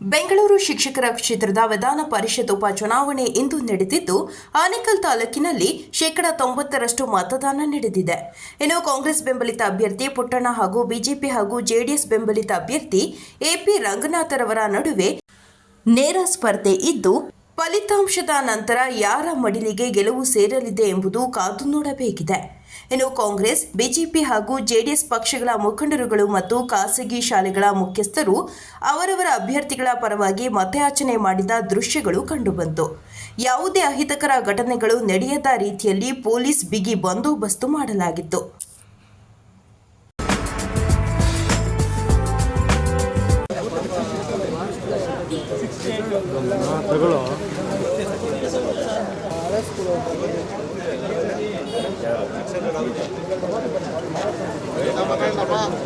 ಬೆಂಗಳೂರು ಶಿಕ್ಷಕರ ಕ್ಷೇತ್ರದ ವಿಧಾನ ಪರಿಷತ್ ಉಪಚುನಾವಣೆ ಇಂದು ನಡೆದಿದ್ದು, ಆನೇಕಲ್ ತಾಲೂಕಿನಲ್ಲಿ ಶೇಕಡಾ ತೊಂಬತ್ತರಷ್ಟು ಮತದಾನ ನಡೆದಿದೆ. ಇನ್ನು ಕಾಂಗ್ರೆಸ್ ಬೆಂಬಲಿತ ಅಭ್ಯರ್ಥಿ ಪುಟ್ಟಣ್ಣ ಹಾಗೂ ಬಿಜೆಪಿ ಹಾಗೂ ಜೆಡಿಎಸ್ ಬೆಂಬಲಿತ ಅಭ್ಯರ್ಥಿ ಎಪಿ ರಂಗನಾಥರವರ ನಡುವೆ ನೇರ ಸ್ಪರ್ಧೆ ಇದ್ದು, ಫಲಿತಾಂಶದ ನಂತರ ಯಾರ ಮಡಿಲಿಗೆ ಗೆಲುವು ಸೇರಲಿದೆ ಎಂಬುದು ಕಾದು ನೋಡಬೇಕಿದೆ. ಇನ್ನು ಕಾಂಗ್ರೆಸ್, ಬಿಜೆಪಿ ಹಾಗೂ ಜೆಡಿಎಸ್ ಪಕ್ಷಗಳ ಮುಖಂಡರುಗಳು ಮತ್ತು ಖಾಸಗಿ ಶಾಲೆಗಳ ಮುಖ್ಯಸ್ಥರು ಅವರವರ ಅಭ್ಯರ್ಥಿಗಳ ಪರವಾಗಿ ಮತಯಾಚನೆ ಮಾಡಿದ ದೃಶ್ಯಗಳು ಕಂಡುಬಂತು. ಯಾವುದೇ ಅಹಿತಕರ ಘಟನೆಗಳು ನಡೆಯದ ರೀತಿಯಲ್ಲಿ ಪೊಲೀಸ್ ಬಿಗಿ ಬಂದೋಬಸ್ತು ಮಾಡಲಾಗಿತ್ತು. Gracias.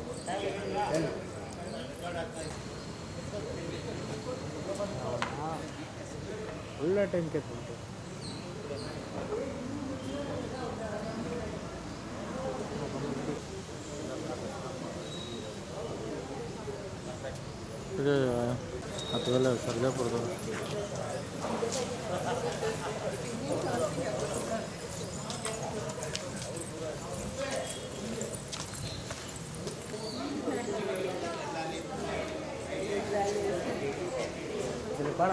ಒಳ್ಳೆ ಟೈಮ್ ಕೆತ್ತು ಇದು ಅಥವಾ ಸರ್ಜಾಪುರದವ್ರು ಬಾಣ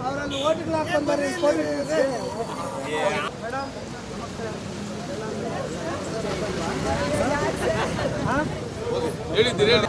ಅವರಲ್ಲಿ ಓಟಿಗೆ ಹಾಕೊಂಡು ಬರ್ರಿ ಕೋವಿಡ್ ಹೇಳಿದ್ದೀರಿ ಹೇಳಿ.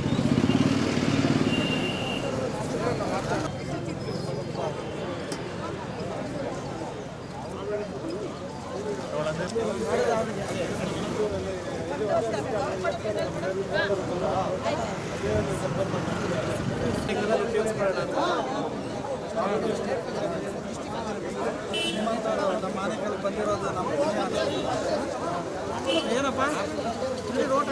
ನಮ್ಮ ಆನೆಗಳು ಬಂದಿರೋದು ನಮ್ಮ ಏನಪ್ಪ? ರೋಡ್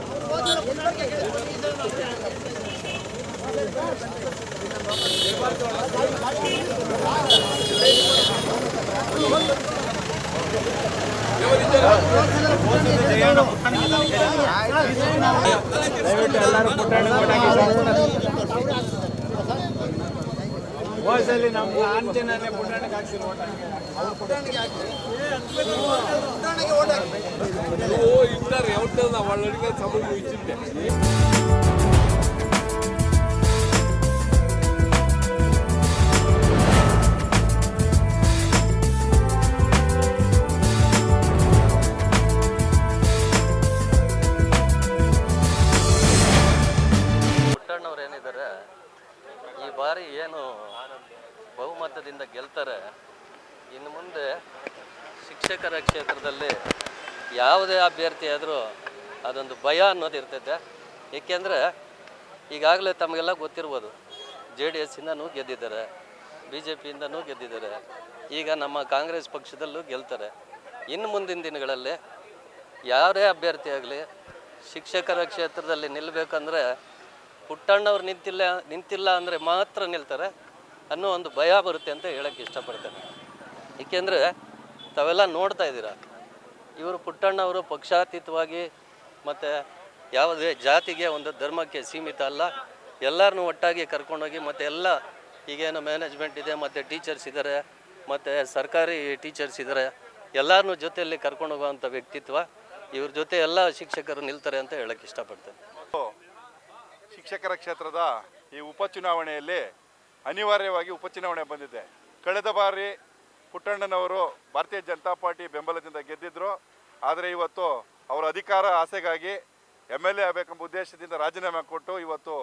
ದಯವಿಟ್ಟು ಎಲ್ಲರೂ ಪುಟಾಣಿ ಓಸಲ್ಲಿ ನಮ್ಮ ಆಂಜನೇ ಪುಟಾಣಿಗೆ ಹಾಕ್ಸಿರೋ ഓ ഇന്നറിയാം. അവിടെ നമ്മൾ ചോദിച്ചിട്ടില്ല ಯಾವುದೇ ಅಭ್ಯರ್ಥಿ ಆದರೂ ಅದೊಂದು ಭಯ ಅನ್ನೋದು ಇರ್ತೈತೆ. ಏಕೆಂದರೆ ಈಗಾಗಲೇ ತಮಗೆಲ್ಲ ಗೊತ್ತಿರ್ಬೋದು, ಜೆ ಡಿ ಎಸ್ಸಿಂದನೂ ಗೆದ್ದಿದ್ದಾರೆ, ಬಿ ಜೆ ಪಿಯಿಂದನೂ ಗೆದ್ದಿದ್ದಾರೆ, ಈಗ ನಮ್ಮ ಕಾಂಗ್ರೆಸ್ ಪಕ್ಷದಲ್ಲೂ ಗೆಲ್ತಾರೆ. ಇನ್ನು ಮುಂದಿನ ದಿನಗಳಲ್ಲಿ ಯಾರೇ ಅಭ್ಯರ್ಥಿ ಆಗಲಿ, ಶಿಕ್ಷಕರ ಕ್ಷೇತ್ರದಲ್ಲಿ ನಿಲ್ಲಬೇಕಂದ್ರೆ ಪುಟ್ಟಣ್ಣವ್ರು ನಿಂತಿಲ್ಲ ನಿಂತಿಲ್ಲ ಅಂದರೆ ಮಾತ್ರ ನಿಲ್ತಾರೆ ಅನ್ನೋ ಒಂದು ಭಯ ಬರುತ್ತೆ ಅಂತ ಹೇಳೋಕ್ಕೆ ಇಷ್ಟಪಡ್ತೇನೆ. ಏಕೆಂದರೆ ತಾವೆಲ್ಲ ನೋಡ್ತಾ ಇದ್ದೀರಾ ಇವರು ಪುಟ್ಟಣ್ಣವರು ಪಕ್ಷಾತೀತವಾಗಿ ಮತ್ತು ಯಾವುದೇ ಜಾತಿಗೆ ಒಂದು ಧರ್ಮಕ್ಕೆ ಸೀಮಿತ ಅಲ್ಲ. ಎಲ್ಲರನ್ನೂ ಒಟ್ಟಾಗಿ ಕರ್ಕೊಂಡೋಗಿ ಮತ್ತು ಎಲ್ಲ ಈಗೇನು ಮ್ಯಾನೇಜ್ಮೆಂಟ್ ಇದೆ, ಮತ್ತು ಟೀಚರ್ಸ್ ಇದ್ದಾರೆ ಮತ್ತು ಸರ್ಕಾರಿ ಟೀಚರ್ಸ್ ಇದ್ದಾರೆ ಎಲ್ಲರನ್ನೂ ಜೊತೆಯಲ್ಲಿ ಕರ್ಕೊಂಡು ಹೋಗುವಂಥ ವ್ಯಕ್ತಿತ್ವ, ಇವ್ರ ಜೊತೆ ಎಲ್ಲ ಶಿಕ್ಷಕರು ನಿಲ್ತಾರೆ ಅಂತ ಹೇಳಕ್ಕೆ ಇಷ್ಟಪಡ್ತೇನೆ. ಶಿಕ್ಷಕರ ಕ್ಷೇತ್ರದ ಈ ಉಪಚುನಾವಣೆಯಲ್ಲಿ ಅನಿವಾರ್ಯವಾಗಿ ಉಪಚುನಾವಣೆ ಬಂದಿದೆ. ಕಳೆದ ಬಾರಿ ಪುಟ್ಟಣ್ಣನವರು ಭಾರತೀಯ ಜನತಾ ಪಾರ್ಟಿ ಬೆಂಬಲದಿಂದ ಗೆದ್ದಿದ್ರು. ಆದರೆ ಇವತ್ತು ಅವರ ಅಧಿಕಾರ ಆಸೆಗಾಗಿ ಎಂ ಎಲ್ ಎ ಆಗಬೇಕೆಂಬ ಉದ್ದೇಶದಿಂದ ರಾಜೀನಾಮೆ ಕೊಟ್ಟು ಇವತ್ತು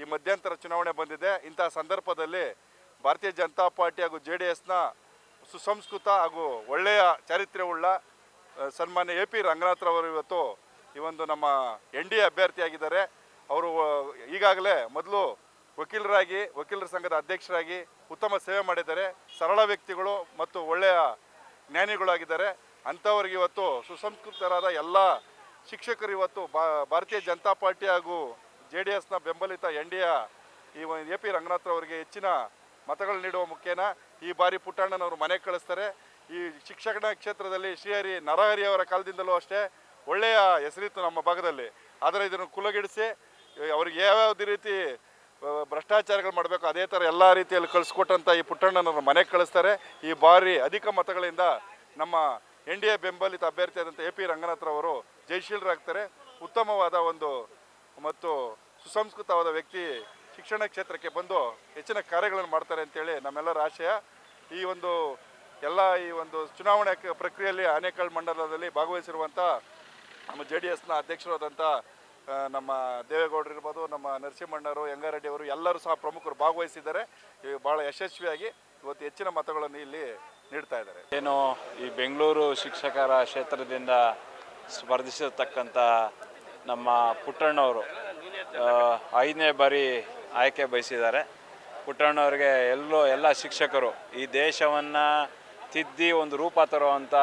ಈ ಮಧ್ಯಂತರ ಚುನಾವಣೆ ಬಂದಿದೆ. ಇಂತಹ ಸಂದರ್ಭದಲ್ಲಿ ಭಾರತೀಯ ಜನತಾ ಪಾರ್ಟಿ ಹಾಗೂ ಜೆ ಡಿ ಎಸ್ನ ಸುಸಂಸ್ಕೃತ ಹಾಗೂ ಒಳ್ಳೆಯ ಚಾರಿತ್ರ್ಯವುಳ್ಳ ಸನ್ಮಾನ್ಯ ಎ ಪಿ ರಂಗನಾಥ್ರವರು ಇವತ್ತು ಈ ಒಂದು ನಮ್ಮ ಎನ್ ಡಿ ಎ ಅಭ್ಯರ್ಥಿಯಾಗಿದ್ದಾರೆ. ಅವರು ಈಗಾಗಲೇ ಮೊದಲು ವಕೀಲರಾಗಿ, ವಕೀಲರ ಸಂಘದ ಅಧ್ಯಕ್ಷರಾಗಿ ಉತ್ತಮ ಸೇವೆ ಮಾಡಿದ್ದಾರೆ. ಸರಳ ವ್ಯಕ್ತಿಗಳು ಮತ್ತು ಒಳ್ಳೆಯ ಜ್ಞಾನಿಗಳಾಗಿದ್ದಾರೆ. ಅಂಥವ್ರಿಗೆ ಇವತ್ತು ಸುಸಂಸ್ಕೃತರಾದ ಎಲ್ಲ ಶಿಕ್ಷಕರು ಇವತ್ತು ಭಾರತೀಯ ಜನತಾ ಪಾರ್ಟಿ ಹಾಗೂ ಜೆ ಡಿ ಎಸ್ನ ಬೆಂಬಲಿತ ಎನ್ ಡಿ ಈ ಎ ಪಿ ರಂಗನಾಥ್ ಅವರಿಗೆ ಹೆಚ್ಚಿನ ಮತಗಳು ನೀಡುವ ಮುಖೇನ ಈ ಬಾರಿ ಪುಟ್ಟಣ್ಣನವರು ಮನೆಗೆ ಕಳಿಸ್ತಾರೆ. ಈ ಶಿಕ್ಷಣ ಕ್ಷೇತ್ರದಲ್ಲಿ ಶ್ರೀಹರಿ ನರಹರಿ ಅವರ ಕಾಲದಿಂದಲೂ ಅಷ್ಟೇ ಒಳ್ಳೆಯ ಹೆಸರಿತ್ತು ನಮ್ಮ ಭಾಗದಲ್ಲಿ. ಆದರೆ ಇದನ್ನು ಕುಲಗಿಡಿಸಿ, ಅವ್ರಿಗೆ ಯಾವ್ಯಾವ ರೀತಿ ಭ್ರಷ್ಟಾಚಾರಗಳು ಮಾಡಬೇಕು, ಅದೇ ಥರ ಎಲ್ಲ ರೀತಿಯಲ್ಲಿ ಕಳಿಸ್ಕೊಟ್ಟಂಥ ಈ ಪುಟ್ಟಣ್ಣನವ್ರ ಮನೆಗೆ ಕಳಿಸ್ತಾರೆ. ಈ ಬಾರಿ ಅಧಿಕ ಮತಗಳಿಂದ ನಮ್ಮ ಎನ್ ಡಿ ಎ ಬೆಂಬಲಿತ ಅಭ್ಯರ್ಥಿಯಾದಂಥ ಎ ಪಿ ರಂಗನಾಥ್ರವರು ಜಯಶೀಲರಾಗ್ತಾರೆ ಉತ್ತಮವಾದ ಒಂದು ಮತ್ತು ಸುಸಂಸ್ಕೃತವಾದ ವ್ಯಕ್ತಿ ಶಿಕ್ಷಣ ಕ್ಷೇತ್ರಕ್ಕೆ ಬಂದು ಹೆಚ್ಚಿನ ಕಾರ್ಯಗಳನ್ನು ಮಾಡ್ತಾರೆ ಅಂತೇಳಿ ನಮ್ಮೆಲ್ಲರ ಆಶಯ. ಈ ಒಂದು ಎಲ್ಲ ಈ ಒಂದು ಚುನಾವಣೆ ಪ್ರಕ್ರಿಯೆಯಲ್ಲಿ ಆನೇಕಲ್ ಮಂಡಲದಲ್ಲಿ ಭಾಗವಹಿಸಿರುವಂಥ ನಮ್ಮ ಜೆ ಡಿ ಎಸ್ನ ಅಧ್ಯಕ್ಷರಾದಂಥ ನಮ್ಮ ದೇವೇಗೌಡರು ಇರ್ಬೋದು, ನಮ್ಮ ನರಸಿಂಹಣ್ಣರು ಯಂಗಾರೆಡ್ಡಿ ಅವರು ಎಲ್ಲರೂ ಸಹ ಪ್ರಮುಖರು ಭಾಗವಹಿಸಿದ್ದಾರೆ. ಭಾಳ ಯಶಸ್ವಿಯಾಗಿ ಇವತ್ತು ಹೆಚ್ಚಿನ ಮತಗಳನ್ನು ಇಲ್ಲಿ ನೀಡ್ತಾ ಇದ್ದಾರೆ. ಏನು ಈ ಬೆಂಗಳೂರು ಶಿಕ್ಷಕರ ಕ್ಷೇತ್ರದಿಂದ ಸ್ಪರ್ಧಿಸಿರ್ತಕ್ಕಂಥ ನಮ್ಮ ಪುಟ್ಟಣ್ಣವರು ಐದನೇ ಬಾರಿ ಆಯ್ಕೆ ಬಯಸಿದ್ದಾರೆ. ಪುಟ್ಟಣ್ಣವ್ರಿಗೆ ಎಲ್ಲೋ ಎಲ್ಲ ಶಿಕ್ಷಕರು ಈ ದೇಶವನ್ನು ತಿದ್ದಿ ಒಂದು ರೂಪ ತರುವಂಥ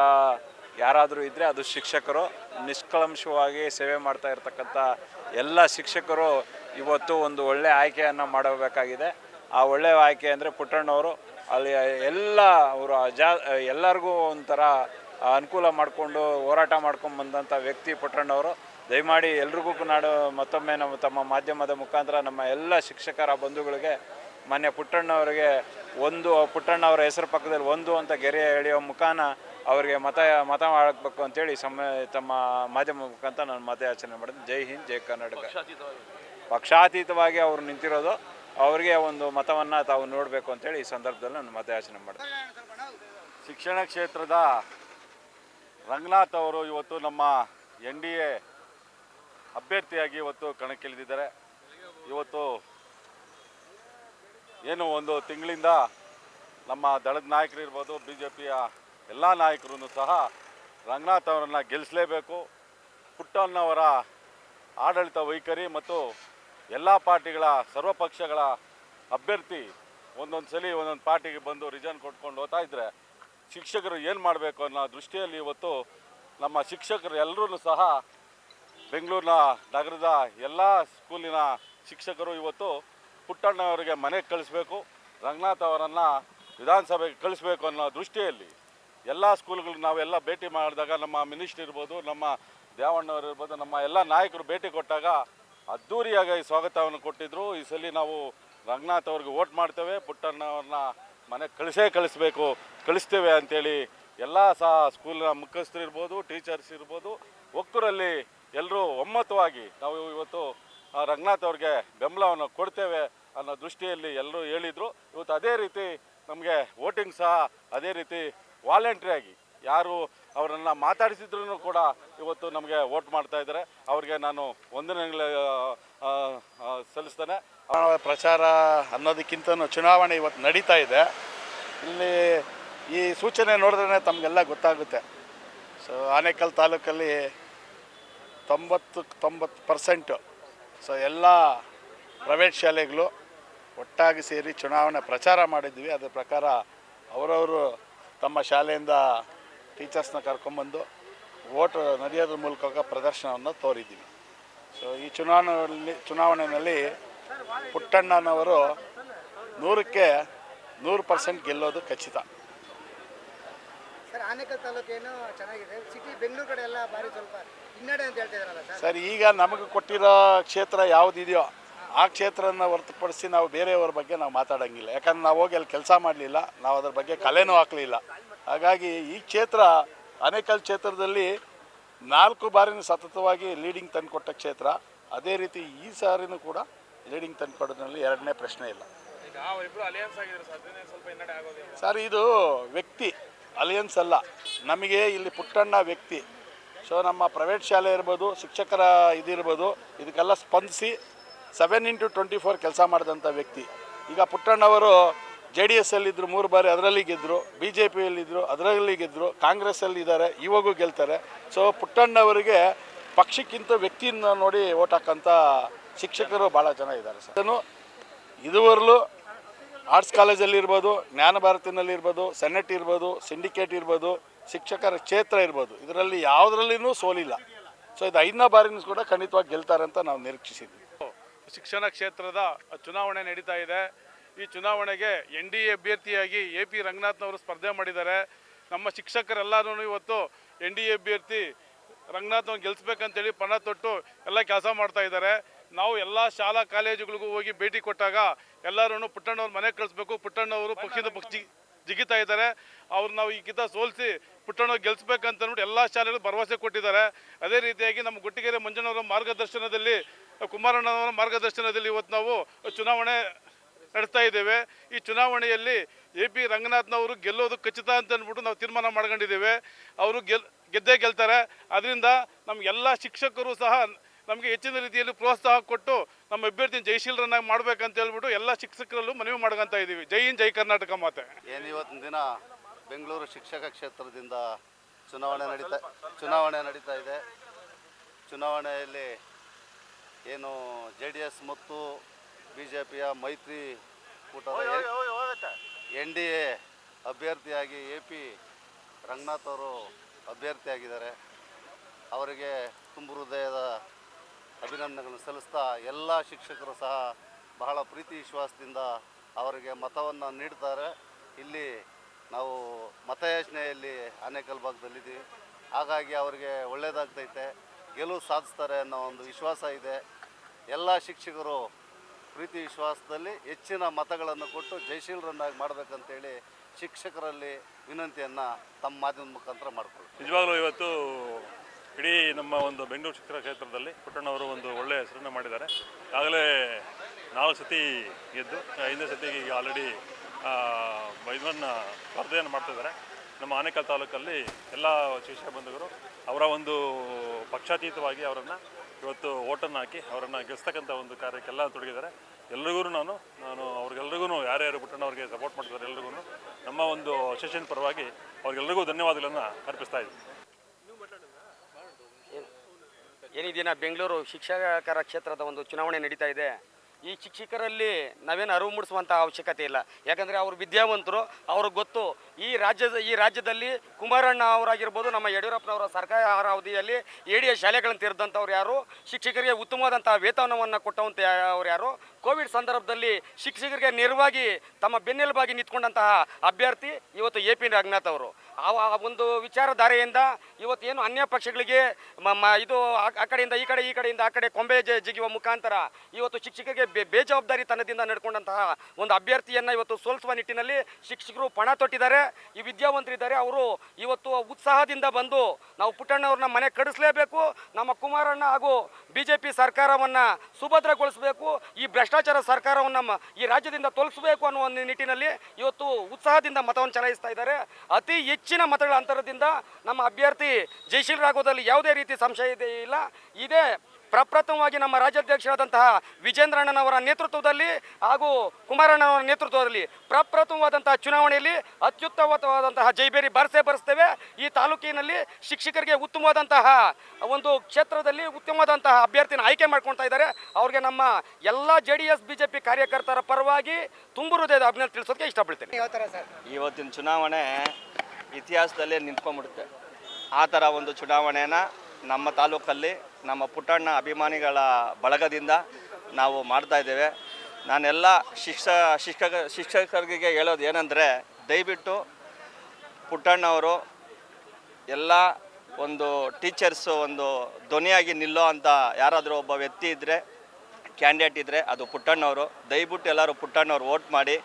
ಯಾರಾದರೂ ಇದ್ದರೆ ಅದು ಶಿಕ್ಷಕರು ನಿಷ್ಕಳಂಶವಾಗಿ ಸೇವೆ ಮಾಡ್ತಾ ಇರತಕ್ಕಂಥ ಎಲ್ಲ ಶಿಕ್ಷಕರು ಇವತ್ತು ಒಂದು ಒಳ್ಳೆ ಆಯ್ಕೆಯನ್ನು ಮಾಡಬೇಕಾಗಿದೆ. ಆ ಒಳ್ಳೆಯ ಆಯ್ಕೆ ಅಂದರೆ ಪುಟ್ಟಣ್ಣವರು, ಅಲ್ಲಿ ಎಲ್ಲ ಅವರು ಜಾ ಎಲ್ಲರಿಗೂ ಒಂಥರ ಅನುಕೂಲ ಮಾಡಿಕೊಂಡು ಹೋರಾಟ ಮಾಡ್ಕೊಂಡು ಬಂದಂಥ ವ್ಯಕ್ತಿ ಪುಟ್ಟಣ್ಣವರು. ದಯಮಾಡಿ ಎಲ್ರಿಗೂ ನಾಡು ಮತ್ತೊಮ್ಮೆ ನಮ್ಮ ತಮ್ಮ ಮಾಧ್ಯಮದ ಮುಖಾಂತರ ನಮ್ಮ ಎಲ್ಲ ಶಿಕ್ಷಕರ ಬಂಧುಗಳಿಗೆ, ಮಾನ್ಯ ಪುಟ್ಟಣ್ಣವರಿಗೆ ಒಂದು, ಪುಟ್ಟಣ್ಣವರ ಹೆಸರು ಪಕ್ಕದಲ್ಲಿ ಒಂದು ಅಂತ ಗೆರೆ ಎಳೆಯೋ ಮುಖಾನ ಅವರಿಗೆ ಮತ ಮತ ಮಾಡಬೇಕು ಅಂತೇಳಿ ಸಮ, ತಮ್ಮ ಮಾಧ್ಯಮ ಮುಖಾಂತರ ನಾನು ಮತಯಾಚನೆ ಮಾಡಿದೆ. ಜೈ ಹಿಂದ್, ಜೈ ಕರ್ನಾಟಕ. ಪಕ್ಷಾತೀತವಾಗಿ ಅವರು ನಿಂತಿರೋದು, ಅವರಿಗೆ ಒಂದು ಮತವನ್ನು ತಾವು ನೋಡಬೇಕು ಅಂತೇಳಿ ಈ ಸಂದರ್ಭದಲ್ಲಿ ನಾನು ಮತಯಾಚನೆ ಮಾಡಿದೆ. ಶಿಕ್ಷಣ ಕ್ಷೇತ್ರದ ರಂಗನಾಥ್ ಅವರು ಇವತ್ತು ನಮ್ಮ ಎನ್ ಡಿ ಎ ಅಭ್ಯರ್ಥಿಯಾಗಿ ಇವತ್ತು ಕಣಕ್ಕಿಳಿದಿದ್ದಾರೆ. ಇವತ್ತು ಏನು ಒಂದು ತಿಂಗಳಿಂದ ನಮ್ಮ ದಳದ ನಾಯಕರಿರ್ಬೋದು ಬಿ ಜೆ ಪಿಯ ಎಲ್ಲ ನಾಯಕರು ಸಹ ರಂಗನಾಥ್ ಅವರನ್ನು ಗೆಲ್ಲಿಸಲೇಬೇಕು ಪುಟ್ಟಣ್ಣವರ ಆಡಳಿತ ವೈಖರಿ ಮತ್ತು ಎಲ್ಲ ಪಾರ್ಟಿಗಳ ಸರ್ವ ಪಕ್ಷಗಳ ಅಭ್ಯರ್ಥಿ ಒಂದೊಂದು ಸಲ ಒಂದೊಂದು ಪಾರ್ಟಿಗೆ ಬಂದು ರಿಜನ್ ಕೊಟ್ಕೊಂಡು ಹೋಗ್ತಾ ಇದ್ದರೆ ಶಿಕ್ಷಕರು ಏನು ಮಾಡಬೇಕು ಅನ್ನೋ ದೃಷ್ಟಿಯಲ್ಲಿ ಇವತ್ತು ನಮ್ಮ ಶಿಕ್ಷಕರು ಎಲ್ಲರೂ ಸಹ ಬೆಂಗಳೂರಿನ ನಗರದ ಎಲ್ಲ ಸ್ಕೂಲಿನ ಶಿಕ್ಷಕರು ಇವತ್ತು ಪುಟ್ಟಣ್ಣವರಿಗೆ ಮನೆಗೆ ಕಳಿಸ್ಬೇಕು, ರಂಗನಾಥ್ ಅವರನ್ನು ವಿಧಾನಸಭೆಗೆ ಕಳಿಸ್ಬೇಕು ಅನ್ನೋ ದೃಷ್ಟಿಯಲ್ಲಿ ಎಲ್ಲ ಸ್ಕೂಲ್ಗಳು ನಾವೆಲ್ಲ ಭೇಟಿ ಮಾಡಿದಾಗ ನಮ್ಮ ಮಿನಿಸ್ಟರ್ ಇರ್ಬೋದು, ನಮ್ಮ ದೇವಣ್ಣವರು ಇರ್ಬೋದು, ನಮ್ಮ ಎಲ್ಲ ನಾಯಕರು ಭೇಟಿ ಕೊಟ್ಟಾಗ ಅದ್ಧೂರಿಯಾಗಿ ಸ್ವಾಗತವನ್ನು ಕೊಟ್ಟಿದ್ರು. ಈ ಸಲ ನಾವು ರಂಗನಾಥ್ ಅವ್ರಿಗೆ ವೋಟ್ ಮಾಡ್ತೇವೆ ಪುಟ್ಟಣ್ಣವ್ರನ್ನ ಮನೆ ಕಳಿಸೇ ಕಳಿಸ್ಬೇಕು, ಕಳಿಸ್ತೇವೆ ಅಂತೇಳಿ ಎಲ್ಲ ಸಹ ಸ್ಕೂಲ್ನ ಮುಖ್ಯಸ್ಥರು ಇರ್ಬೋದು, ಟೀಚರ್ಸ್ ಇರ್ಬೋದು, ಒಕ್ಕೂರಲ್ಲಿ ಎಲ್ಲರೂ ಒಮ್ಮತವಾಗಿ ನಾವು ಇವತ್ತು ರಂಗನಾಥ್ ಅವ್ರಿಗೆ ಬೆಂಬಲವನ್ನು ಕೊಡ್ತೇವೆ ಅನ್ನೋ ದೃಷ್ಟಿಯಲ್ಲಿ ಎಲ್ಲರೂ ಹೇಳಿದರು. ಇವತ್ತು ಅದೇ ರೀತಿ ನಮಗೆ ವೋಟಿಂಗ್ ಸಹ ಅದೇ ರೀತಿ ವಾಲಂಟ್ರಿಯಾಗಿ ಯಾರು ಅವರನ್ನು ಮಾತಾಡಿಸಿದ್ರು ಕೂಡ ಇವತ್ತು ನಮಗೆ ವೋಟ್ ಮಾಡ್ತಾ ಇದ್ದಾರೆ. ಅವ್ರಿಗೆ ನಾನು ಒಂದನೇ ಸಲ್ಲಿಸ್ತೇನೆ. ಪ್ರಚಾರ ಅನ್ನೋದಕ್ಕಿಂತ ಚುನಾವಣೆ ಇವತ್ತು ನಡೀತಾ ಇದೆ. ಇಲ್ಲಿ ಈ ಸೂಚನೆ ನೋಡಿದ್ರೆ ತಮಗೆಲ್ಲ ಗೊತ್ತಾಗುತ್ತೆ. ಸೊ ಆನೇಕಲ್ ತಾಲೂಕಲ್ಲಿ ತೊಂಬತ್ತು ತೊಂಬತ್ತು ಪರ್ಸೆಂಟು, ಸೊ, ಎಲ್ಲ ಪ್ರೈವೇಟ್ ಶಾಲೆಗಳು ಒಟ್ಟಾಗಿ ಸೇರಿ ಚುನಾವಣೆ ಪ್ರಚಾರ ಮಾಡಿದ್ವಿ. ಅದರ ಪ್ರಕಾರ ಅವರವರು ತಮ್ಮ ಶಾಲೆಯಿಂದ ಟೀಚರ್ಸ್ನ ಕರ್ಕೊಂಬಂದು ಓಟ್ ನಡೆಯೋದ್ರ ಮೂಲಕ ಪ್ರದರ್ಶನವನ್ನು ತೋರಿದ್ದೀವಿ. ಸೊ ಈ ಚುನಾವಣೆಯಲ್ಲಿ ಚುನಾವಣೆಯಲ್ಲಿ ಪುಟ್ಟಣ್ಣನವರು ನೂರಕ್ಕೆ ನೂರು ಪರ್ಸೆಂಟ್ ಗೆಲ್ಲೋದು ಖಚಿತ. ಸರ್ ಈಗ ನಮಗೆ ಕೊಟ್ಟಿರೋ ಕ್ಷೇತ್ರ ಯಾವುದಿದೆಯೋ ಆ ಕ್ಷೇತ್ರನ ಹೊರತುಪಡಿಸಿ ನಾವು ಬೇರೆಯವ್ರ ಬಗ್ಗೆ ನಾವು ಮಾತಾಡೋಂಗಿಲ್ಲ. ಯಾಕಂದ್ರೆ ನಾವು ಹೋಗಿ ಅಲ್ಲಿ ಕೆಲಸ ಮಾಡಲಿಲ್ಲ ನಾವು ಅದ್ರ ಬಗ್ಗೆ ಕಲೆನೂ ಹಾಕಲಿಲ್ಲ. ಹಾಗಾಗಿ ಈ ಕ್ಷೇತ್ರ ಅನೇಕಲ್ ಕ್ಷೇತ್ರದಲ್ಲಿ ನಾಲ್ಕು ಬಾರಿನೂ ಸತತವಾಗಿ ಲೀಡಿಂಗ್ ತಂದುಕೊಟ್ಟ ಕ್ಷೇತ್ರ. ಅದೇ ರೀತಿ ಈ ಸಾರಿನೂ ಕೂಡ ಲೀಡಿಂಗ್ ತಂದುಕೊಡೋದ್ರಲ್ಲಿ ಎರಡನೇ ಪ್ರಶ್ನೆ ಇಲ್ಲ. ಸರ್ ಇದು ವ್ಯಕ್ತಿ ಅಲಿಯನ್ಸ್ ಅಲ್ಲ. ನಮಗೆ ಇಲ್ಲಿ ಪುಟ್ಟಣ್ಣ ವ್ಯಕ್ತಿ. ಸೊ ನಮ್ಮ ಪ್ರೈವೇಟ್ ಶಾಲೆ ಇರ್ಬೋದು ಶಿಕ್ಷಕರ ಇದಿರ್ಬೋದು ಇದಕ್ಕೆಲ್ಲ ಸ್ಪಂದಿಸಿ ಸೆವೆನ್ ಇಂಟು ಟ್ವೆಂಟಿ ಫೋರ್ ಕೆಲಸ ಮಾಡಿದಂಥ ವ್ಯಕ್ತಿ. ಈಗ ಪುಟ್ಟಣ್ಣವರು ಜೆ ಡಿ ಎಸ್ ಅಲ್ಲಿದ್ದರು ಮೂರು ಬಾರಿ ಅದರಲ್ಲಿ ಗೆದ್ದರು ಬಿ ಜೆ ಪಿಯಲ್ಲಿದ್ದರು ಅದರಲ್ಲಿ ಗೆದ್ದರು ಕಾಂಗ್ರೆಸ್ಸಲ್ಲಿ ಇದ್ದಾರೆ ಇವಾಗೂ ಗೆಲ್ತಾರೆ. ಸೊ ಪುಟ್ಟಣ್ಣವರಿಗೆ ಪಕ್ಷಕ್ಕಿಂತ ವ್ಯಕ್ತಿಯಿಂದ ನೋಡಿ ಓಟ್ ಹಾಕೋಂಥ ಶಿಕ್ಷಕರು ಭಾಳ ಜನ ಇದ್ದಾರೆ ಸರ್. ಅದನ್ನು ಇದುವರೆಗೂ ಆರ್ಟ್ಸ್ ಕಾಲೇಜಲ್ಲಿರ್ಬೋದು ಜ್ಞಾನ ಭಾರತಿನಲ್ಲಿರ್ಬೋದು ಸೆನೆಟ್ ಇರ್ಬೋದು, ಸಿಂಡಿಕೇಟ್ ಇರ್ಬೋದು, ಶಿಕ್ಷಕರ ಕ್ಷೇತ್ರ ಇರ್ಬೋದು. ಇದರಲ್ಲಿ ಯಾವುದರಲ್ಲಿನೂ ಸೋಲಿಲ್ಲ. ಸೊ ಇದು ಐದನೇ ಬಾರಿನೂ ಕೂಡ ಖಂಡಿತವಾಗಿ ಗೆಲ್ತಾರೆ ಅಂತ ನಾವು ನಿರೀಕ್ಷಿಸಿದ್ವಿ ಶಿಕ್ಷಣ ಕ್ಷೇತ್ರದ ಚುನಾವಣೆ ನಡೀತಾ ಇದೆ. ಈ ಚುನಾವಣೆಗೆ ಎನ್ ಡಿ ಎ ಅಭ್ಯರ್ಥಿಯಾಗಿ ಎ ಪಿ ರಂಗನಾಥ್ನವರು ಸ್ಪರ್ಧೆ ಮಾಡಿದ್ದಾರೆ. ನಮ್ಮ ಶಿಕ್ಷಕರೆಲ್ಲರೂ ಇವತ್ತು ಎನ್ ಡಿ ಎ ಅಭ್ಯರ್ಥಿ ರಂಗನಾಥ್ ಗೆಲ್ಲಿಸ್ಬೇಕಂತೇಳಿ ಪಣ ತೊಟ್ಟು ಎಲ್ಲ ಕೆಲಸ ಮಾಡ್ತಾ ಇದ್ದಾರೆ. ನಾವು ಎಲ್ಲ ಶಾಲಾ ಕಾಲೇಜುಗಳಿಗೂ ಹೋಗಿ ಭೇಟಿ ಕೊಟ್ಟಾಗ ಎಲ್ಲರೂ ಪುಟ್ಟಣ್ಣವ್ರ ಮನೆಗೆ ಕಳಿಸ್ಬೇಕು. ಪುಟ್ಟಣ್ಣವರು ಪಕ್ಷದ ಪಕ್ಷಿ ಜಿಗಿತಾ ಇದ್ದಾರೆ. ಅವ್ರು ನಾವು ಈ ಕಿತ ಸೋಲಿಸಿ ಪುಟ್ಟಣ್ಣ ಗೆಲ್ಲಿಸ್ಬೇಕಂತ ಅಂದ್ಬಿಟ್ಟು ಎಲ್ಲ ಶಾಲೆಗಳು ಭರವಸೆ ಕೊಟ್ಟಿದ್ದಾರೆ. ಅದೇ ರೀತಿಯಾಗಿ ನಮ್ಮ ಗುಟ್ಟಿಗೆರೆ ಮಂಜಣ್ಣವರ ಮಾರ್ಗದರ್ಶನದಲ್ಲಿ ಕುಮಾರಣ್ಣವರ ಮಾರ್ಗದರ್ಶನದಲ್ಲಿ ಇವತ್ತು ನಾವು ಚುನಾವಣೆ ನಡೆಸ್ತಾ ಇದ್ದೇವೆ. ಈ ಚುನಾವಣೆಯಲ್ಲಿ ಎ ಪಿ ರಂಗನಾಥ್ನವರು ಗೆಲ್ಲೋದು ಖಚಿತ ಅಂತ ಅಂದ್ಬಿಟ್ಟು ನಾವು ತೀರ್ಮಾನ ಮಾಡ್ಕೊಂಡಿದ್ದೇವೆ. ಅವರು ಗೆಲ್, ಗೆದ್ದೇ ಗೆಲ್ತಾರೆ. ಅದರಿಂದ ನಮ್ಗೆಲ್ಲ ಶಿಕ್ಷಕರು ಸಹ ನಮಗೆ ಹೆಚ್ಚಿನ ರೀತಿಯಲ್ಲಿ ಪ್ರೋತ್ಸಾಹ ಕೊಟ್ಟು ನಮ್ಮ ಅಭ್ಯರ್ಥಿ ಜಯಶೀಲರನ್ನಾಗಿ ಮಾಡ್ಬೇಕಂತ ಹೇಳ್ಬಿಟ್ಟು ಎಲ್ಲ ಶಿಕ್ಷಕರಲ್ಲೂ ಮನವಿ ಮಾಡ್ಕೊತಾ ಇದ್ದೀವಿ. ಜೈ ಹಿಂದ್, ಜೈ ಕರ್ನಾಟಕ ಮಾತೆ. ಏನು ಇವತ್ತಿನ ದಿನ ಬೆಂಗಳೂರು ಶಿಕ್ಷಕ ಕ್ಷೇತ್ರದಿಂದ ಚುನಾವಣೆ ನಡೀತಾ ಚುನಾವಣೆ ನಡೀತಾ ಇದೆ. ಚುನಾವಣೆಯಲ್ಲಿ ಏನು ಜೆ ಡಿ ಎಸ್ ಮತ್ತು ಬಿ ಜೆ ಪಿಯ ಮೈತ್ರಿ ಕೂಟದ ಎನ್ ಡಿ ಎ ಅಭ್ಯರ್ಥಿಯಾಗಿ ಎ ಪಿ ರಂಗನಾಥ್ ಅವರು ಅಭ್ಯರ್ಥಿಯಾಗಿದ್ದಾರೆ. ಅವರಿಗೆ ತುಂಬ ಹೃದಯದ ಅಭಿನಂದನೆಗಳನ್ನು ಸಲ್ಲಿಸ್ತಾ ಎಲ್ಲ ಶಿಕ್ಷಕರು ಸಹ ಬಹಳ ಪ್ರೀತಿ ವಿಶ್ವಾಸದಿಂದ ಅವರಿಗೆ ಮತವನ್ನು ನೀಡ್ತಾರೆ. ಇಲ್ಲಿ ನಾವು ಮತಯಾಚನೆಯಲ್ಲಿ ಆನೇಕಲ್ ಭಾಗದಲ್ಲಿದ್ದೀವಿ ಹಾಗಾಗಿ ಅವರಿಗೆ ಒಳ್ಳೆಯದಾಗ್ತೈತೆ ಗೆಲುವು ಸಾಧಿಸ್ತಾರೆ ಅನ್ನೋ ಒಂದು ವಿಶ್ವಾಸ ಇದೆ. ಎಲ್ಲ ಶಿಕ್ಷಕರು ಪ್ರೀತಿ ವಿಶ್ವಾಸದಲ್ಲಿ ಹೆಚ್ಚಿನ ಮತಗಳನ್ನು ಕೊಟ್ಟು ಜಯಶೀಲರನ್ನಾಗಿ ಮಾಡಬೇಕಂತೇಳಿ ಶಿಕ್ಷಕರಲ್ಲಿ ವಿನಂತಿಯನ್ನು ತಮ್ಮ ಮಾಧ್ಯಮದ ಮುಖಾಂತರ ಮಾಡಿಕೊಳ್ಳಿ ನಿಜವಾಗ್ಲೂ ಇವತ್ತು ಇಡೀ ನಮ್ಮ ಒಂದು ಬೆಂಗಳೂರು ಶಿಕ್ಷಣ ಕ್ಷೇತ್ರದಲ್ಲಿ ಪುಟ್ಟಣ್ಣವರು ಒಂದು ಒಳ್ಳೆಯ ಹೆಸರನ್ನು ಮಾಡಿದ್ದಾರೆ. ಆಗಲೇ ನಾಲ್ಕು ಸತಿ ಗೆದ್ದು, ಐದನೇ ಸತಿ ಈಗ ಆಲ್ರೆಡಿ ಇದನ್ನು ಸ್ಪರ್ಧೆಯನ್ನು ಮಾಡ್ತಿದ್ದಾರೆ ನಮ್ಮ ಆನೇಕಲ್ ತಾಲೂಕಲ್ಲಿ ಎಲ್ಲ ಶಿಕ್ಷಕ ಬಂಧುಗಳು ಅವರ ಒಂದು ಪಕ್ಷಾತೀತವಾಗಿ ಅವರನ್ನು ಇವತ್ತು ಓಟನ್ನು ಹಾಕಿ ಅವರನ್ನು ಗೆಲ್ಲಿಸ್ತಕ್ಕಂಥ ಒಂದು ಕಾರ್ಯಕ್ಕೆಲ್ಲ ತೊಡಗಿದ್ದಾರೆ. ಎಲ್ರಿಗೂ ನಾನು ನಾನು ಅವ್ರಿಗೆಲ್ರಿಗೂ ಯಾರ್ಯಾರು ಪುಟ್ಟಣ್ಣವ್ರಿಗೆ ಸಪೋರ್ಟ್ ಮಾಡ್ತಿದ್ದಾರೆ ಎಲ್ರಿಗೂ, ನಮ್ಮ ಒಂದು ಅಸೋಸಿಯೇಷನ್ ಪರವಾಗಿ ಅವ್ರಿಗೆಲ್ರಿಗೂ ಧನ್ಯವಾದಗಳನ್ನು ಅರ್ಪಿಸ್ತಾ ಇದ್ದೀನಿ. ಏನು ಈ ದಿನ ಬೆಂಗಳೂರು ಶಿಕ್ಷಕರ ಕ್ಷೇತ್ರದ ಒಂದು ಚುನಾವಣೆ ನಡೀತಾ ಇದೆ. ಈ ಶಿಕ್ಷಕರಲ್ಲಿ ನಾವೇನು ಅರಿವು ಮೂಡಿಸುವಂಥ ಅವಶ್ಯಕತೆ ಇಲ್ಲ. ಯಾಕಂದರೆ ಅವರು ವಿದ್ಯಾವಂತರು, ಅವ್ರಿಗೆ ಗೊತ್ತು, ಈ ರಾಜ್ಯದ, ಈ ರಾಜ್ಯದಲ್ಲಿ ಕುಮಾರಣ್ಣ ಅವರಾಗಿರ್ಬೋದು, ನಮ್ಮ ಯಡಿಯೂರಪ್ಪನವರ ಸರ್ಕಾರ ಅವಧಿಯಲ್ಲಿ ಎ ಡಿ ಶಾಲೆಗಳನ್ನು ತೆರೆದಂಥವ್ರು ಯಾರು, ಶಿಕ್ಷಕರಿಗೆ ಉತ್ತಮವಾದಂಥ ವೇತನವನ್ನು ಕೊಟ್ಟವಂಥ ಅವ್ರು ಯಾರು, ಕೋವಿಡ್ ಸಂದರ್ಭದಲ್ಲಿ ಶಿಕ್ಷಕರಿಗೆ ನೇರವಾಗಿ ತಮ್ಮ ಬೆನ್ನೆಲುಬಾಗಿ ನಿಂತ್ಕೊಂಡಂತಹ ಅಭ್ಯರ್ಥಿ ಇವತ್ತು ಎ ಪಿ ರಂಗನಾಥ್ ಅವರು. ಆ ಒಂದು ವಿಚಾರಧಾರೆಯಿಂದ ಏನು ಅನ್ಯ ಪಕ್ಷಗಳಿಗೆ ಇದು ಆ- ಕಡೆಯಿಂದ ಈ ಕಡೆ, ಈ ಕಡೆಯಿಂದ ಆ ಕಡೆ ಕೊಂಬೆ ಜಿಗಿಯುವ ಮುಖಾಂತರ ಇವತ್ತು ಶಿಕ್ಷಕರಿಗೆ ಬೇಜವಾಬ್ದಾರಿ ಬೇಜವಾಬ್ದಾರಿತನದಿಂದ ನಡ್ಕೊಂಡಂತಹ ಒಂದು ಅಭ್ಯರ್ಥಿಯನ್ನು ಇವತ್ತು ಸೋಲಿಸುವ ನಿಟ್ಟಿನಲ್ಲಿ ಶಿಕ್ಷಕರು ಪಣ ತೊಟ್ಟಿದ್ದಾರೆ. ಈ ವಿದ್ಯಾವಂತರಿದ್ದಾರೆ. ಅವರು ಇವತ್ತು ಉತ್ಸಾಹದಿಂದ ಬಂದು ನಾವು ಪುಟ್ಟಣ್ಣವ್ರನ್ನ ಮನೆ ಕಡಿಸಲೇಬೇಕು. ನಮ್ಮ ಕುಮಾರಣ್ಣ ಹಾಗೂ ಬಿ ಜೆ ಪಿ ಸರ್ಕಾರವನ್ನು ಸುಭದ್ರಗೊಳಿಸಬೇಕು. ಈ ಭ್ರಷ್ಟಾಚಾರ ಸರ್ಕಾರವನ್ನು ನಮ್ಮ ಈ ರಾಜ್ಯದಿಂದ ತೊಲಗಿಸಬೇಕು ಅನ್ನುವ ಒಂದು ನಿಟ್ಟಿನಲ್ಲಿ ಇವತ್ತು ಉತ್ಸಾಹದಿಂದ ಮತವನ್ನು ಚಲಾಯಿಸ್ತಾ ಇದ್ದಾರೆ. ಅತಿ ಹೆಚ್ಚಿನ ಮತಗಳ ಅಂತರದಿಂದ ನಮ್ಮ ಅಭ್ಯರ್ಥಿ ಜಯಶೀಲರಾಗೋದಲ್ಲಿ ಯಾವುದೇ ರೀತಿ ಸಂಶಯ ಇದೆ ಇಲ್ಲ. ಇದೇ ಪ್ರಪ್ರಥಮವಾಗಿ ನಮ್ಮ ರಾಜ್ಯಾಧ್ಯಕ್ಷರಾದಂತಹ ವಿಜೇಂದ್ರಣ್ಣನವರ ನೇತೃತ್ವದಲ್ಲಿ ಹಾಗೂ ಕುಮಾರಣ್ಣನವರ ನೇತೃತ್ವದಲ್ಲಿ ಪ್ರಪ್ರಥಮವಾದಂತಹ ಚುನಾವಣೆಯಲ್ಲಿ ಅತ್ಯುತ್ತಮವಾದಂತಹ ಜೈಬೇರಿ ಬಾರಿಸೇ ಬರೆಸ್ತೇವೆ. ಈ ತಾಲೂಕಿನಲ್ಲಿ ಶಿಕ್ಷಕರಿಗೆ ಉತ್ತಮವಾದಂತಹ ಒಂದು ಕ್ಷೇತ್ರದಲ್ಲಿ ಉತ್ತಮವಾದಂತಹ ಅಭ್ಯರ್ಥಿನ ಆಯ್ಕೆ ಮಾಡ್ಕೊಳ್ತಾ ಇದ್ದಾರೆ. ಅವ್ರಿಗೆ ನಮ್ಮ ಎಲ್ಲ J D S B J P ಕಾರ್ಯಕರ್ತರ ಪರವಾಗಿ ತುಂಬು ಹೃದಯದ ಅಭಿನಂದನೆ ತಿಳಿಸೋದಕ್ಕೆ ಇಷ್ಟಪಡ್ತೇನೆ. ಇವತ್ತಿನ ಚುನಾವಣೆ ಇತಿಹಾಸದಲ್ಲೇ ನಿಂತ್ಕೊಂಡ್ಬಿಡುತ್ತೆ. ಆ ಥರ ಒಂದು ಚುನಾವಣೆಯನ್ನು ನಮ್ಮ ತಾಲೂಕಲ್ಲಿ, ನಮ್ಮ ಪುಟ್ಟಣ್ಣ ಅಭಿಮಾನಿಗಳ ಬಳಗದಿಂದ ನಾವು ಮಾಡ್ತಾ ಇದ್ದೇವೆ. ನಾನೆಲ್ಲ ಶಿಕ್ಷ, ಶಿಕ್ಷಕ, ಶಿಕ್ಷಕರಿಗೆ ಹೇಳೋದು ಏನಂದರೆ, ದಯವಿಟ್ಟು ಪುಟ್ಟಣ್ಣವರು ಎಲ್ಲ ಒಂದು ಟೀಚರ್ಸು ಒಂದು ಧ್ವನಿಯಾಗಿ ನಿಲ್ಲೋ ಅಂತ ಯಾರಾದರೂ ಒಬ್ಬ ವ್ಯಕ್ತಿ ಇದ್ದರೆ ಕ್ಯಾಂಡಿಡೇಟ್ ಇದ್ದರೆ ಅದು ಪುಟ್ಟಣ್ಣವರು ದಯವಿಟ್ಟು ಎಲ್ಲರೂ ಪುಟ್ಟಣ್ಣವ್ರು ವೋಟ್ ಮಾಡಿ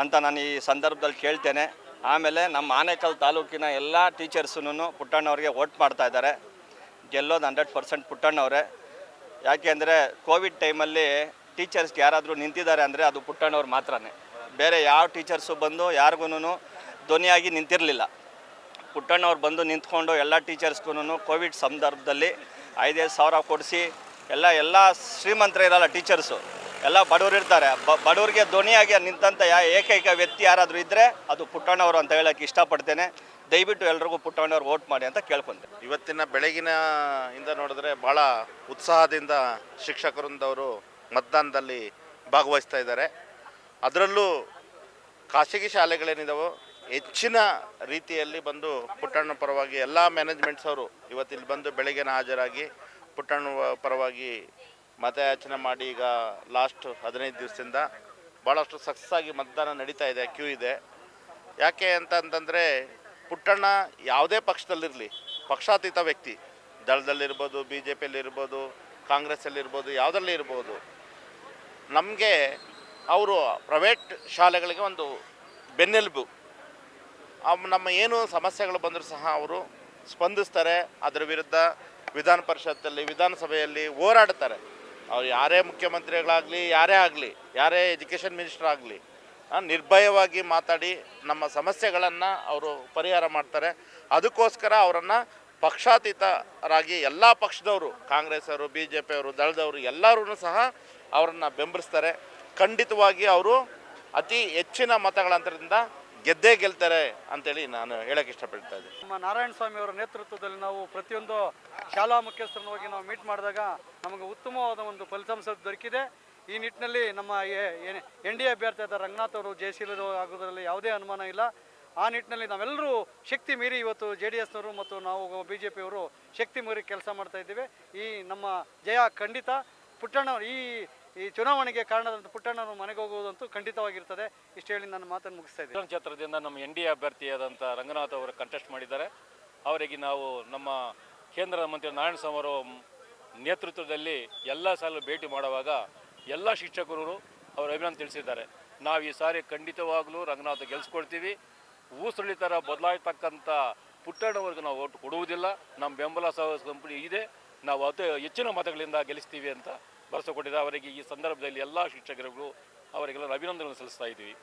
ಅಂತ ನಾನು ಈ ಸಂದರ್ಭದಲ್ಲಿ ಕೇಳ್ತೇನೆ. ಆಮೇಲೆ ನಮ್ಮ ಆನೇಕಲ್ ತಾಲೂಕಿನ ಎಲ್ಲ ಟೀಚರ್ಸೂ ಪುಟ್ಟಣ್ಣವ್ರಿಗೆ ವೋಟ್ ಮಾಡ್ತಾ ಇದ್ದಾರೆ. ಗೆಲ್ಲೋದು ಹಂಡ್ರೆಡ್ ಪರ್ಸೆಂಟ್ ಪುಟ್ಟಣ್ಣವರೇ. ಯಾಕೆಂದರೆ ಕೋವಿಡ್ ಟೈಮಲ್ಲಿ ಟೀಚರ್ಸ್ಗೆ ಯಾರಾದರೂ ನಿಂತಿದ್ದಾರೆ ಅಂದರೆ ಅದು ಪುಟ್ಟಣ್ಣವ್ರು ಮಾತ್ರನೇ. ಬೇರೆ ಯಾವ ಟೀಚರ್ಸು ಬಂದು ಯಾರಿಗೂ ಧ್ವನಿಯಾಗಿ ನಿಂತಿರಲಿಲ್ಲ. ಪುಟ್ಟಣ್ಣವ್ರು ಬಂದು ನಿಂತ್ಕೊಂಡು ಎಲ್ಲ ಟೀಚರ್ಸ್ಗೂ ಕೋವಿಡ್ ಸಂದರ್ಭದಲ್ಲಿ ಐದೈದು ಸಾವಿರ ಕೊಡಿಸಿ ಎಲ್ಲ ಎಲ್ಲ ಶ್ರೀಮಂತರ ಇರಲ್ಲ ಟೀಚರ್ಸು. ಎಲ್ಲ ಬಡವರು ಇರ್ತಾರೆ. ಬಡವರಿಗೆ ಧ್ವನಿಯಾಗಿ ನಿಂತಂಥ ಯಾ, ಏಕೈಕ ವ್ಯಕ್ತಿ ಯಾರಾದರೂ ಇದ್ದರೆ ಅದು ಪುಟ್ಟಣ್ಣವರು ಅಂತ ಹೇಳೋಕ್ಕೆ ಇಷ್ಟಪಡ್ತೇನೆ. ದಯವಿಟ್ಟು ಎಲ್ರಿಗೂ ಪುಟ್ಟಣ್ಣವ್ರು ವೋಟ್ ಮಾಡಿ ಅಂತ ಕೇಳ್ಕೊಂತೆ. ಇವತ್ತಿನ ಬೆಳಗಿನ ಇಂದ ನೋಡಿದ್ರೆ ಭಾಳ ಉತ್ಸಾಹದಿಂದ ಶಿಕ್ಷಕರಂದವರು ಮತದಾನದಲ್ಲಿ ಭಾಗವಹಿಸ್ತಾ ಇದ್ದಾರೆ. ಅದರಲ್ಲೂ ಖಾಸಗಿ ಶಾಲೆಗಳೇನಿದಾವೋ, ಹೆಚ್ಚಿನ ರೀತಿಯಲ್ಲಿ ಬಂದು ಪುಟ್ಟಣ್ಣ ಪರವಾಗಿ ಎಲ್ಲ ಮ್ಯಾನೇಜ್ಮೆಂಟ್ಸ್ ಅವರು ಇವತ್ತಿಲ್ಲಿ ಬಂದು ಬೆಳಗಿನ ಹಾಜರಾಗಿ ಪುಟ್ಟಣ್ಣ ಪರವಾಗಿ ಮತಯಾಚನೆ ಮಾಡಿ ಈಗ ಲಾಸ್ಟ್ ಹದಿನೈದು ದಿವಸದಿಂದ ಭಾಳಷ್ಟು ಸಕ್ಸಸ್ ಆಗಿ ಮತದಾನ ನಡೀತಾ ಇದೆ ಕ್ಯೂ ಇದೆ. ಯಾಕೆ ಅಂತ ಅಂತಂದರೆ ಪುಟ್ಟಣ್ಣ ಯಾವುದೇ ಪಕ್ಷದಲ್ಲಿರಲಿ, ಪಕ್ಷಾತೀತ ವ್ಯಕ್ತಿ, ದಳದಲ್ಲಿರ್ಬೋದು ಬಿ ಜೆ ಪಿಯಲ್ಲಿರ್ಬೋದು ಕಾಂಗ್ರೆಸ್ಸಲ್ಲಿರ್ಬೋದು, ಯಾವುದರಲ್ಲಿ ಇರ್ಬೋದು, ನಮಗೆ ಅವರು ಪ್ರೈವೇಟ್ ಶಾಲೆಗಳಿಗೆ ಒಂದು ಬೆನ್ನೆಲುಬು. ನಮ್ಮ ಏನು ಸಮಸ್ಯೆಗಳು ಬಂದರೂ ಸಹ ಅವರು ಸ್ಪಂದಿಸ್ತಾರೆ, ಅದರ ವಿರುದ್ಧ ವಿಧಾನ ಪರಿಷತ್ತಲ್ಲಿ, ವಿಧಾನಸಭೆಯಲ್ಲಿ ಹೋರಾಡ್ತಾರೆ ಅವ್ರು ಯಾರೇ ಮುಖ್ಯಮಂತ್ರಿಗಳಾಗಲಿ, ಯಾರೇ ಆಗಲಿ, ಯಾರೇ ಎಜುಕೇಷನ್ ಮಿನಿಸ್ಟರ್ ಆಗಲಿ ನಿರ್ಭಯವಾಗಿ ಮಾತಾಡಿ ನಮ್ಮ ಸಮಸ್ಯೆಗಳನ್ನು ಅವರು ಪರಿಹಾರ ಮಾಡ್ತಾರೆ. ಅದಕ್ಕೋಸ್ಕರ ಅವರನ್ನು ಪಕ್ಷಾತೀತರಾಗಿ ಎಲ್ಲ ಪಕ್ಷದವರು ಕಾಂಗ್ರೆಸ್ ಅವರು ಬಿ ಜೆ ಪಿಯವರು ದಳದವರು ಎಲ್ಲರೂ ಸಹ ಅವರನ್ನು ಬೆಂಬಲಿಸ್ತಾರೆ. ಖಂಡಿತವಾಗಿ ಅವರು ಅತಿ ಹೆಚ್ಚಿನ ಮತಗಳ ಅಂತರದಿಂದ ಗೆದ್ದೇ ಗೆಲ್ತಾರೆ ಅಂತೇಳಿ ನಾನು ಹೇಳಕ್ಕೆ ಇಷ್ಟಪಡ್ತಾ ಇದ್ದೀನಿ. ನಮ್ಮ ನಾರಾಯಣ ಸ್ವಾಮಿ ಅವರ ನೇತೃತ್ವದಲ್ಲಿ ನಾವು ಪ್ರತಿಯೊಂದು ಶಾಲಾ ಮುಖ್ಯಸ್ಥರನ್ನ ಹೋಗಿ ನಾವು ಮೀಟ್ ಮಾಡಿದಾಗ ನಮಗೆ ಉತ್ತಮವಾದ ಒಂದು ಫಲಿತಾಂಶ ದೊರಕಿದೆ. ಈ ನಿಟ್ಟಿನಲ್ಲಿ ನಮ್ಮ ಎನ್ ಡಿ ಅಭ್ಯರ್ಥಿಯಾದ ರಂಗನಾಥ್ ಅವರು ಜಯಶೀಲರು ಆಗೋದರಲ್ಲಿ ಯಾವುದೇ ಅನುಮಾನ ಇಲ್ಲ. ಆ ನಿಟ್ಟಿನಲ್ಲಿ ನಾವೆಲ್ಲರೂ ಶಕ್ತಿ ಮೀರಿ ಇವತ್ತು ಜೆ ಡಿ ಎಸ್ನವರು ಮತ್ತು ನಾವು ಬಿ ಜೆ ಪಿಯವರು ಶಕ್ತಿ ಮೀರಿ ಕೆಲಸ ಮಾಡ್ತಾ ಇದ್ದೀವಿ. ಈ ನಮ್ಮ ಜಯ ಖಂಡಿತ. ಪುಟ್ಟಣ್ಣ ಈ ಈ ಚುನಾವಣೆಗೆ ಕಾರಣದಂತ ಪುಟ್ಟಣ್ಣನ ಮನೆಗೆ ಹೋಗುವುದಂತೂ ಖಂಡಿತವಾಗಿರ್ತದೆ. ಇಷ್ಟು ಹೇಳಿ ನನ್ನ ಮಾತನ್ನು ಮುಗಿಸ್ತಾ ಇದ್ದೀನಿ. ಕ್ಷೇತ್ರದಿಂದ ನಮ್ಮ ಎನ್ ಡಿ ಎ ಅಭ್ಯರ್ಥಿಯಾದಂಥ ರಂಗನಾಥ್ ಅವರು ಕಂಟೆಸ್ಟ್ ಮಾಡಿದ್ದಾರೆ. ಅವರಿಗೆ ನಾವು ನಮ್ಮ ಕೇಂದ್ರ ಮಂತ್ರಿ ನಾರಾಯಣ ಸ್ವಾಮಿ ಅವರ ನೇತೃತ್ವದಲ್ಲಿ ಎಲ್ಲ ಸಾಲು ಭೇಟಿ ಮಾಡುವಾಗ ಎಲ್ಲ ಶಿಕ್ಷಕರು ಅವರ ಅಭಿನಂದನೆ ತಿಳಿಸಿದ್ದಾರೆ. ನಾವು ಈ ಸಾರಿ ಖಂಡಿತವಾಗಲೂ ರಂಗನಾಥ್ ಗೆಲ್ಸ್ಕೊಳ್ತೀವಿ. ಊಸುಳಿ ಥರ ಬದಲಾಯ್ತಕ್ಕಂಥ ಪುಟ್ಟಣ್ಣವ್ರಿಗೆ ನಾವು ಓಟ್ ಕೊಡುವುದಿಲ್ಲ. ನಮ್ಮ ಬೆಂಬಲ ಸಹ ಇದೆ. ನಾವು ಅತಿ ಹೆಚ್ಚಿನ ಮತಗಳಿಂದ ಗೆಲ್ಲಿಸ್ತೀವಿ ಅಂತ ಭರವಸೆ ಅವರಿಗೆ ಈ ಸಂದರ್ಭದಲ್ಲಿ ಎಲ್ಲ ಶಿಕ್ಷಕರಿಗೂ ಅವರಿಗೆಲ್ಲ ಅಭಿನಂದನೆ ಸಲ್ಲಿಸ್ತಾ ಇದ್ದೀವಿ.